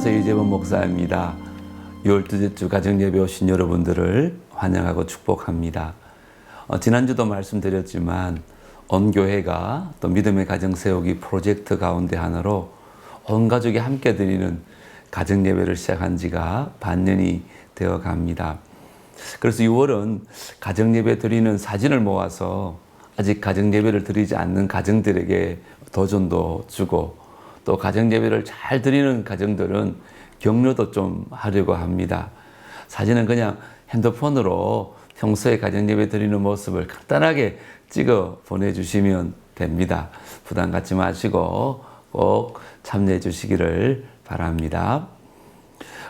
안녕하세요. 이재범 목사입니다. 6월 둘째 주 가정예배 오신 여러분들을 환영하고 축복합니다. 어, 지난주도 말씀드렸지만 온 교회가 또 믿음의 가정 세우기 프로젝트 가운데 하나로 온 가족이 함께 드리는 가정 예배를 시작한 지가 반년이 되어 갑니다. 그래서 6월은 가정 예배 드리는 사진을 모아서 아직 가정 예배를 드리지 않는 가정들에게 도전도 주고 또 가정예배를 잘 드리는 가정들은 격려도 좀 하려고 합니다. 사진은 그냥 핸드폰으로 평소에 가정예배 드리는 모습을 간단하게 찍어 보내주시면 됩니다. 부담 갖지 마시고 꼭 참여해 주시기를 바랍니다.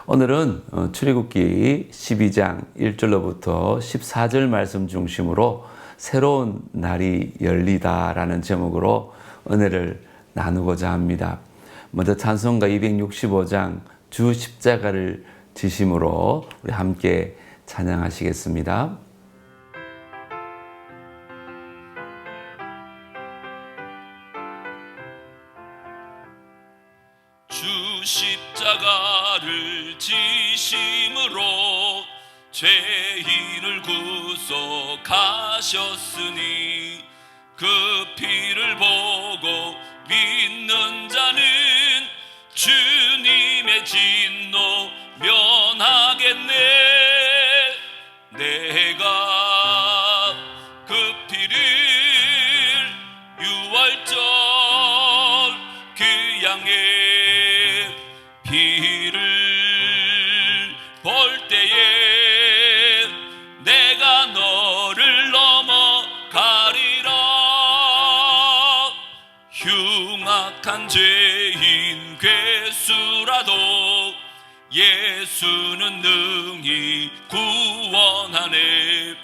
오늘은 어, 출애굽기 12장 1절로부터 14절 말씀 중심으로 새로운 날이 열리다라는 제목으로 은혜를 나누고자 합니다. 먼저 찬송가 265장 주 십자가를 지심으로 우리 함께 찬양하시겠습니다. 주 십자가를 지심으로 죄인을 구속하셨으니 그 피를 보고 믿는 자는 주님의 진노 면하겠네. 내가 그 피를 유월절 그 양의 피 죄인 괴수라도 예수는 능히 구원하네.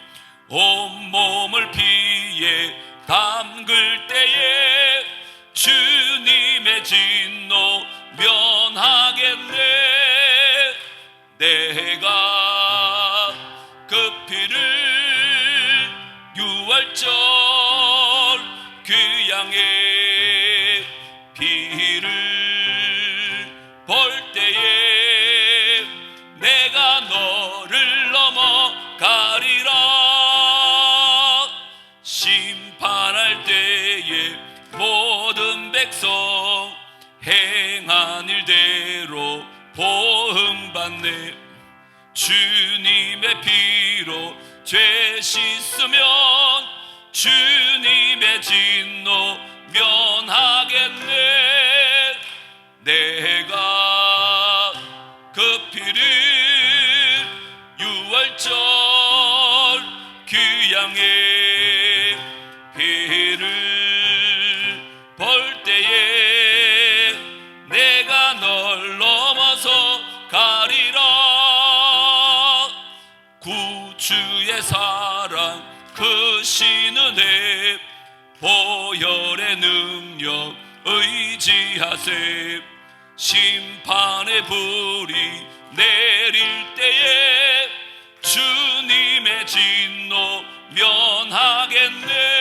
온몸을 피에 담글 때에 주 주의 사랑 그 신은혜 보혈의 능력 의지하세 심판의 불이 내릴 때에 주님의 진노 면하겠네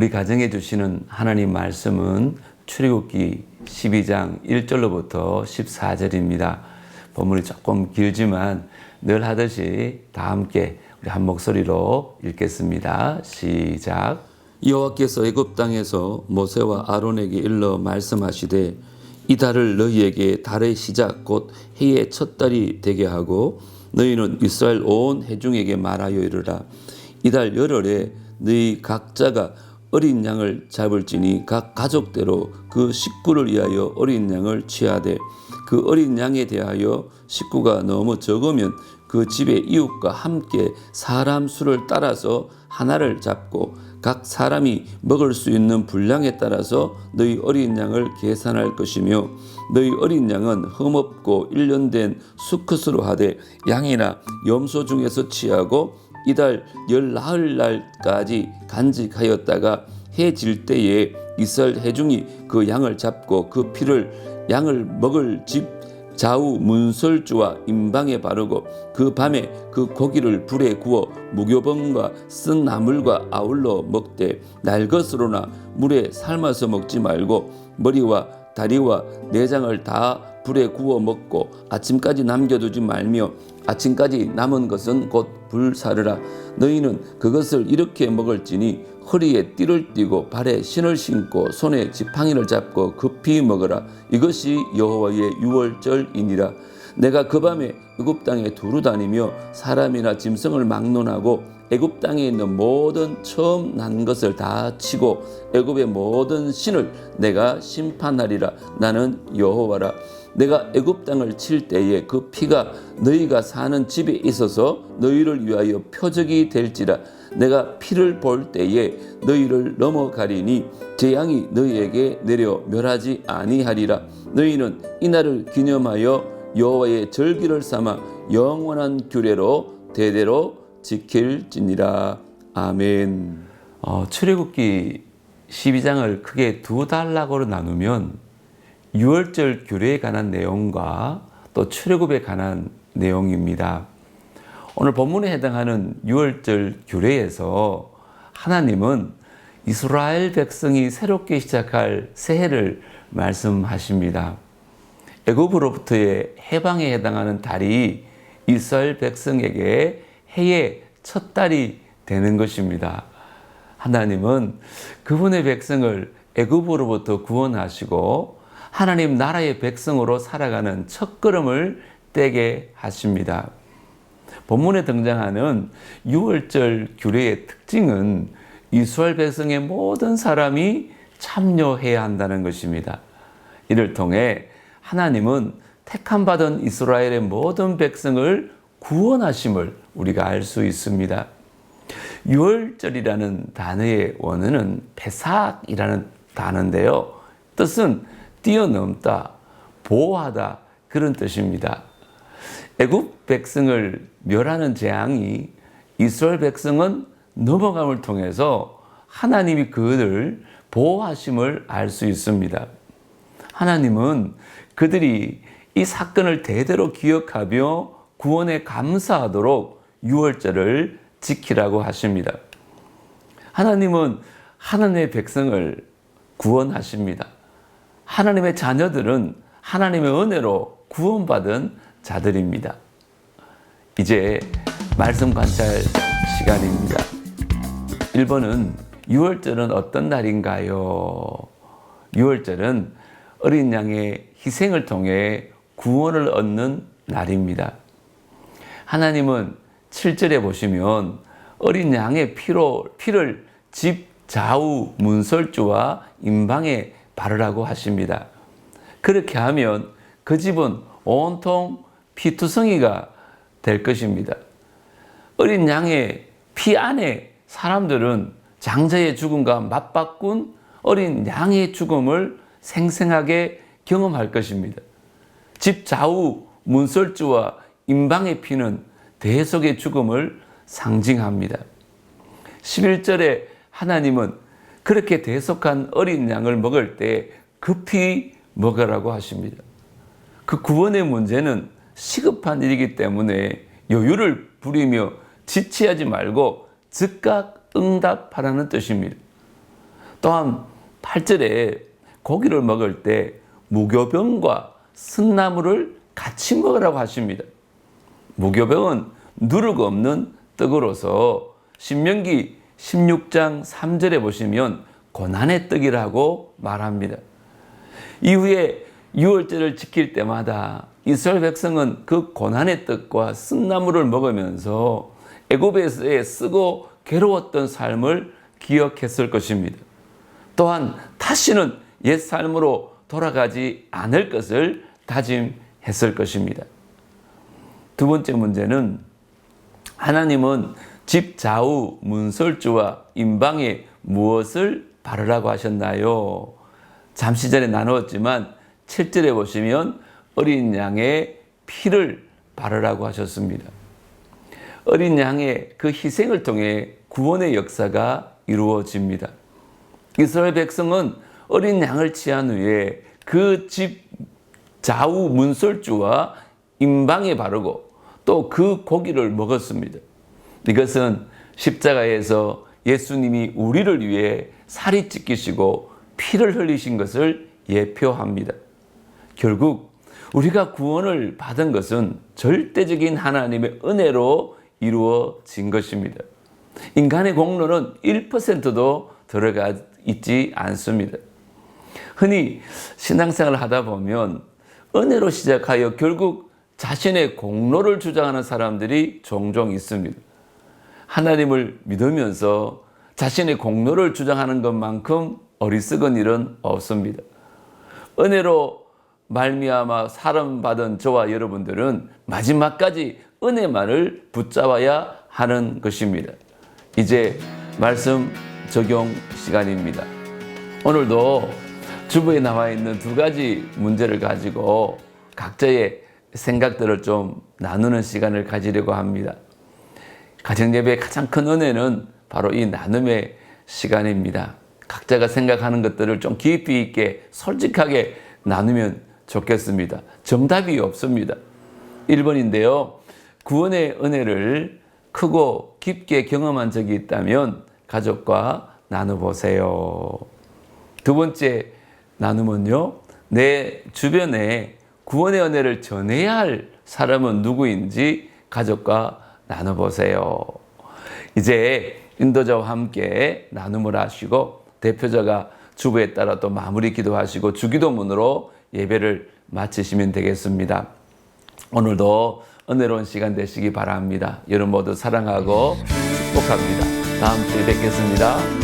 우리 가정에 주시는 하나님 말씀은 출애굽기 12장 1절로부터 14절입니다. 본문이 조금 길지만 늘 하듯이 다 함께 우리 한 목소리로 읽겠습니다. 시작. 여호와께서 애굽 땅에서 모세와 아론에게 일러 말씀하시되 이 달을 너희에게 달의 시작 곧 해의 첫 달이 되게 하고 너희는 이스라엘 온 회중에게 말하여 이르라 이달 열흘에 너희 각자가 어린 양을 잡을지니 각 가족대로 그 식구를 위하여 어린 양을 취하되 그 어린 양에 대하여 식구가 너무 적으면 그 집의 이웃과 함께 사람 수를 따라서 하나를 잡고 각 사람이 먹을 수 있는 분량에 따라서 너희 어린 양을 계산할 것이며 너희 어린 양은 흠없고 일련된 수컷으로 하되 양이나 염소 중에서 취하고 이달 열 나흘 날까지 간직하였다가 해 질 때에 이스라엘 해중이 그 양을 잡고 그 피를 양을 먹을 집 좌우 문설주와 임방에 바르고 그 밤에 그 고기를 불에 구워 무교병과 쓴 나물과 아울러 먹되 날 것으로나 물에 삶아서 먹지 말고 머리와 다리와 내장을 다 불에 구워 먹고 아침까지 남겨두지 말며 아침까지 남은 것은 곧 불사르라. 너희는 그것을 이렇게 먹을지니 허리에 띠를 띠고 발에 신을 신고 손에 지팡이를 잡고 급히 먹으라. 이것이 여호와의 유월절이니라. 내가 그 밤에 애굽 땅에 두루 다니며 사람이나 짐승을 막론하고 애굽 땅에 있는 모든 처음 난 것을 다 치고 애굽의 모든 신을 내가 심판하리라. 나는 여호와라 내가 애굽 땅을 칠 때에 그 피가 너희가 사는 집에 있어서 너희를 위하여 표적이 될지라. 내가 피를 볼 때에 너희를 넘어가리니 재앙이 너희에게 내려 멸하지 아니하리라. 너희는 이날을 기념하여 여호와의 절기를 삼아 영원한 규례로 대대로 지킬지니라. 아멘. 어, 출애굽기 12장을 크게 두 단락으로 나누면 유월절 규례에 관한 내용과 또 출애굽에 관한 내용입니다. 오늘 본문에 해당하는 유월절 규례에서 하나님은 이스라엘 백성이 새롭게 시작할 새해를 말씀하십니다. 애굽으로부터의 해방에 해당하는 달이 이스라엘 백성에게 해의 첫 달이 되는 것입니다. 하나님은 그분의 백성을 애굽으로부터 구원하시고 하나님 나라의 백성으로 살아가는 첫 걸음을 떼게 하십니다. 본문에 등장하는 유월절 규례의 특징은 이스라엘 백성의 모든 사람이 참여해야 한다는 것입니다. 이를 통해 하나님은 택함 받은 이스라엘의 모든 백성을 구원하심을 우리가 알 수 있습니다. 유월절이라는 단어의 원어는 베삭이라는 단어인데요. 뜻은 뛰어넘다, 보호하다 그런 뜻입니다. 애굽 백성을 멸하는 재앙이 이스라엘 백성은 넘어감을 통해서 하나님이 그들을 보호하심을 알 수 있습니다. 하나님은 그들이 이 사건을 대대로 기억하며 구원에 감사하도록 유월절을 지키라고 하십니다. 하나님은 하나님의 백성을 구원하십니다. 하나님의 자녀들은 하나님의 은혜로 구원받은 자들입니다. 이제 말씀 관찰 시간입니다. 1번은 6월절은 어떤 날인가요? 6월절은 어린 양의 희생을 통해 구원을 얻는 날입니다. 하나님은 7절에 보시면 어린 양의 피로, 피를 집 좌우 문설주와 임방에 바르라고 하십니다. 그렇게 하면 그 집은 온통 피투성이가 될 것입니다. 어린 양의 피 안에 사람들은 장자의 죽음과 맞바꾼 어린 양의 죽음을 생생하게 경험할 것입니다. 집 좌우 문설주와 임방의 피는 대속의 죽음을 상징합니다. 11절에 하나님은 그렇게 대속한 어린 양을 먹을 때 급히 먹으라고 하십니다. 그 구원의 문제는 시급한 일이기 때문에 여유를 부리며 지체하지 말고 즉각 응답하라는 뜻입니다. 또한 8절에 고기를 먹을 때 무교병과 쓴나물을 같이 먹으라고 하십니다. 무교병은 누룩 없는 떡으로서 신명기 16장 3절에 보시면 고난의 떡이라고 말합니다. 이후에 유월절을 지킬 때마다 이스라엘 백성은 그 고난의 떡과 쓴나물을 먹으면서 애굽에서의 쓰고 괴로웠던 삶을 기억했을 것입니다. 또한 다시는 옛 삶으로 돌아가지 않을 것을 다짐했을 것입니다. 두 번째 문제는 하나님은 집 좌우 문설주와 임방에 무엇을 바르라고 하셨나요? 잠시 전에 나누었지만 7절에 보시면 어린 양의 피를 바르라고 하셨습니다. 어린 양의 그 희생을 통해 구원의 역사가 이루어집니다. 이스라엘 백성은 어린 양을 취한 후에 그 집 좌우 문설주와 임방에 바르고 또 그 고기를 먹었습니다. 이것은 십자가에서 예수님이 우리를 위해 살이 찢기시고 피를 흘리신 것을 예표합니다. 결국 우리가 구원을 받은 것은 절대적인 하나님의 은혜로 이루어진 것입니다. 인간의 공로는 1%도 들어가 있지 않습니다. 흔히 신앙생활을 하다 보면 은혜로 시작하여 결국 자신의 공로를 주장하는 사람들이 종종 있습니다. 하나님을 믿으면서 자신의 공로를 주장하는 것만큼 어리석은 일은 없습니다. 은혜로 말미암아 사람 받은 저와 여러분들은 마지막까지 은혜만을 붙잡아야 하는 것입니다. 이제 말씀 적용 시간입니다. 오늘도 주부에 나와 있는 두 가지 문제를 가지고 각자의 생각들을 좀 나누는 시간을 가지려고 합니다. 가정예배의 가장 큰 은혜는 바로 이 나눔의 시간입니다. 각자가 생각하는 것들을 좀 깊이 있게 솔직하게 나누면 좋겠습니다. 정답이 없습니다. 1번인데요. 구원의 은혜를 크고 깊게 경험한 적이 있다면 가족과 나눠보세요. 두 번째 나눔은요. 내 주변에 구원의 은혜를 전해야 할 사람은 누구인지 가족과 나눠보세요. 이제 인도자와 함께 나눔을 하시고 대표자가 주부에 따라 또 마무리 기도하시고 주기도문으로 예배를 마치시면 되겠습니다. 오늘도 은혜로운 시간 되시기 바랍니다. 여러분 모두 사랑하고 축복합니다. 다음 주에 뵙겠습니다.